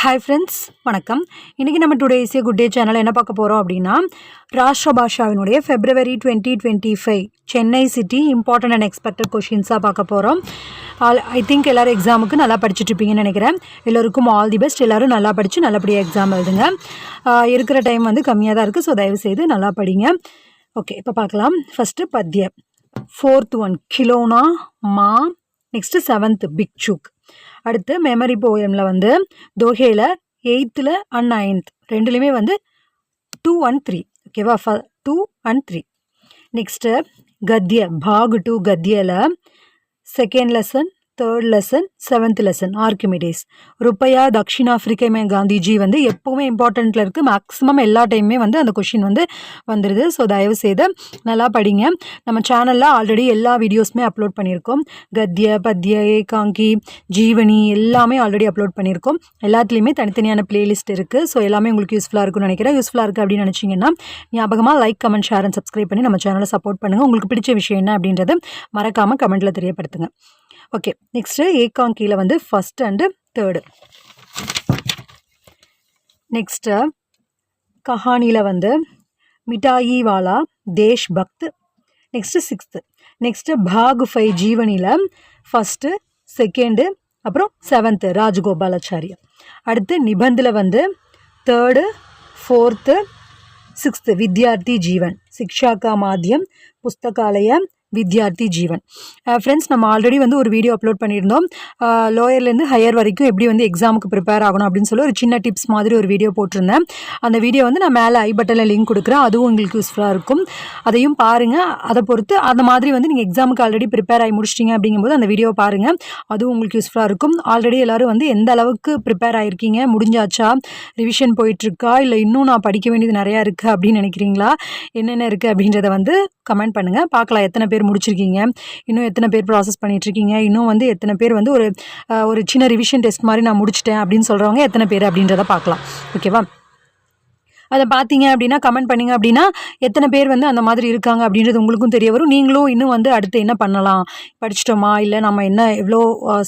Hi friends வணக்கம். இன்றைக்கி நம்ம டுடே இசிய குட் டே சேனல் என்ன பார்க்க போகிறோம் அப்படின்னா ராஷ்டிர பாஷாவினுடைய February twenty twenty five Chennai city important and expected கொஷின்ஸாக பார்க்க போகிறோம் ஆல் ஐ திங்க் எல்லோரும் எக்ஸாமுக்கு நல்லா படிச்சுட்ருப்பீங்கன்னு நினைக்கிறேன். எல்லோருக்கும் ஆல் தி பெஸ்ட் எல்லோரும் நல்லா படித்து நல்லபடியாக எக்ஸாம் எழுதுங்க. இருக்கிற டைம் வந்து கம்மியாக தான் இருக்குது ஸோ தயவு செய்து நல்லா படிங்க. ஓகே இப்போ பார்க்கலாம். ஃபஸ்ட்டு பத்ய. ஃபோர்த் ஒன் கிலோனா மா நெக்ஸ்ட்டு செவன்த் பிக்சுக் அடுத்து மெமரி போயமில் வந்து தோஹேல எயித்தில் அண்ட் நைன்த் ரெண்டுலேயுமே வந்து டூ அண்ட் த்ரீ ஓகேவா ஃப டூ அண்ட் த்ரீ நெக்ஸ்ட்டு கத்திய பாகு டூ கத்தியில் second lesson third lesson seventh lesson Archimedes Rupaiya தக்ஷினாஃப்ரிக்கைமே காந்திஜி வந்து எப்போவுமே இம்பார்ட்டண்ட்டில் இருக்குது மேக்ஸிமம் எல்லா டைமுமே வந்து அந்த கொஷின் வந்து வந்துடுது ஸோ தயவு செய்து நல்லா படிங்க. நம்ம சேனலில் ஆல்ரெடி எல்லா வீடியோஸுமே அப்லோட் பண்ணியிருக்கோம். கத்திய பத்திய ஏகாங்கி ஜீவனி எல்லாமே ஆல்ரெடி அப்லோட் பண்ணியிருக்கோம். எல்லாத்துலேயுமே தனித்தனியான பிளேலிஸ்ட் இருக்குது ஸோ எல்லாமே உங்களுக்கு யூஸ்ஃபுல்லாக இருக்கும்னு நினைக்கிறேன். யூஸ்ஃபுல்லாக இருக்குது அப்படின்னு நினச்சிங்கன்னா ஞாபகமாக like comment share and subscribe பண்ணி நம்ம சேனலை சப்போர்ட் பண்ணுங்கள் உங்களுக்கு பிடிச்ச விஷயம் என்ன அப்படின்றது மறக்காமல் கமெண்ட்டில் தெரியப்படுத்துங்க. ஓகே நெக்ஸ்ட்டு ஏகாங்கியில் வந்து ஃபஸ்ட் அண்டு தேர்டு நெக்ஸ்ட்டு கஹானியில் வந்து மிட்டாயி வாலா தேஷ் பக்த் நெக்ஸ்ட்டு சிக்ஸ்த்து நெக்ஸ்ட்டு பாகு ஃபைவ் ஜீவனியில் ஃபஸ்ட்டு செகண்டு அப்புறம் செவன்த்து ராஜகோபாலாச்சாரியா. அடுத்து நிபந்தில் வந்து தேர்டு ஃபோர்த்து சிக்ஸ்த்து வித்யார்த்தி ஜீவன். சிக்ஷாக்கா மாத்தியம் புஸ்தகாலயம் வித்யார்த்தி ஜீவன். ஃப்ரெண்ட்ஸ் நம்ம ஆல்ரெடி வந்து ஒரு வீடியோ அப்லோட் பண்ணியிருந்தோம். லோயர்லேருந்து ஹையர் வரைக்கும் எப்படி வந்து எக்ஸாமுக்கு ப்ரிப்பேர் ஆகணும் அப்படின்னு சொல்லி ஒரு சின்ன டிப்ஸ் மாதிரி ஒரு வீடியோ போட்டிருந்தேன். அந்த வீடியோ வந்து நான் மேலே ஐ பட்டனில் லிங்க் கொடுக்குறேன். அதுவும் உங்களுக்கு யூஸ்ஃபுல்லாக இருக்கும். அதையும் பாருங்கள் அதை பொறுத்து அந்த மாதிரி வந்து நீங்கள் எக்ஸாமுக்கு ஆல்ரெடி ப்ரிப்பேர் ஆகி முடிச்சிட்டிங்க அப்படிங்கும்போது அந்த வீடியோ பாருங்கள் அதுவும் உங்களுக்கு யூஸ்ஃபுல்லாக இருக்கும். ஆல்ரெடி எல்லோரும் வந்து எந்த அளவுக்கு ப்ரிப்பேர் ஆகிருக்கீங்க முடிஞ்சாச்சா? ரிவிஷன் போயிட்டுருக்கா இல்லை இன்னும் நான் படிக்க வேண்டியது நிறையா இருக்குது அப்படின்னு நினைக்கிறீங்களா? என்னென்ன இருக்குது அப்படின்றத வந்து கமெண்ட் பண்ணுங்கள் பார்க்கலாம் எத்தனை பேர் முடிச்சிருக்கீங்க. இன்னும் எத்தனை பேர் ப்ராசஸ் பண்ணிகிட்ருக்கீங்க இன்னும் வந்து எத்தனை பேர் வந்து ஒரு ஒரு சின்ன ரிவிஷன் டெஸ்ட் மாதிரி நான் முடிச்சிட்டேன் அப்படின்னு சொல்கிறவங்க எத்தனை பேர் அப்படின்றத பார்க்கலாம். ஓகேவா அதை பார்த்தீங்க அப்படின்னா கமெண்ட் பண்ணிங்க அப்படின்னா எத்தனை பேர் வந்து அந்த மாதிரி இருக்காங்க அப்படின்றது உங்களுக்கும் தெரிய வரும். நீங்களும் இன்னும் வந்து அடுத்து என்ன பண்ணலாம்? படிச்சிட்டோமா? இல்லை நம்ம என்ன எவ்வளோ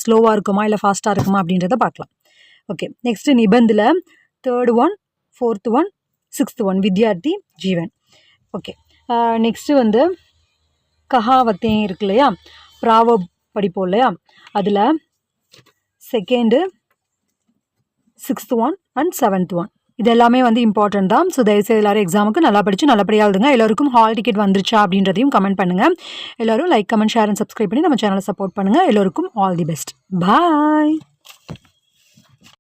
ஸ்லோவாக இருக்குமா? இல்லை ஃபாஸ்ட்டாக இருக்குமா? அப்படின்றத பார்க்கலாம். Okay next நிபந்தில் third one fourth one sixth one Vidyarthi ஜீவன். ஓகே நெக்ஸ்ட்டு வந்து கஹாவத்தையும் இருக்கு இல்லையா ப்ராவ படிப்போம் இல்லையா? அதில் second sixth one and seventh one இது எல்லாமே வந்து இம்பார்ட்டன்ட் தான். ஸோ தயவுசெய்து எல்லாரும் எக்ஸாமுக்கு நல்லா படித்து நல்லபடியாக எழுதுங்க. எல்லோருக்கும் ஹால் டிக்கெட் வந்துருச்சா அப்படின்றதையும் கமெண்ட் பண்ணுங்கள் எல்லோரும் like comment share and subscribe பண்ணி நம்ம சேனலை சப்போர்ட் பண்ணுங்கள் எல்லோருக்கும் ஆல் தி பெஸ்ட் பாய்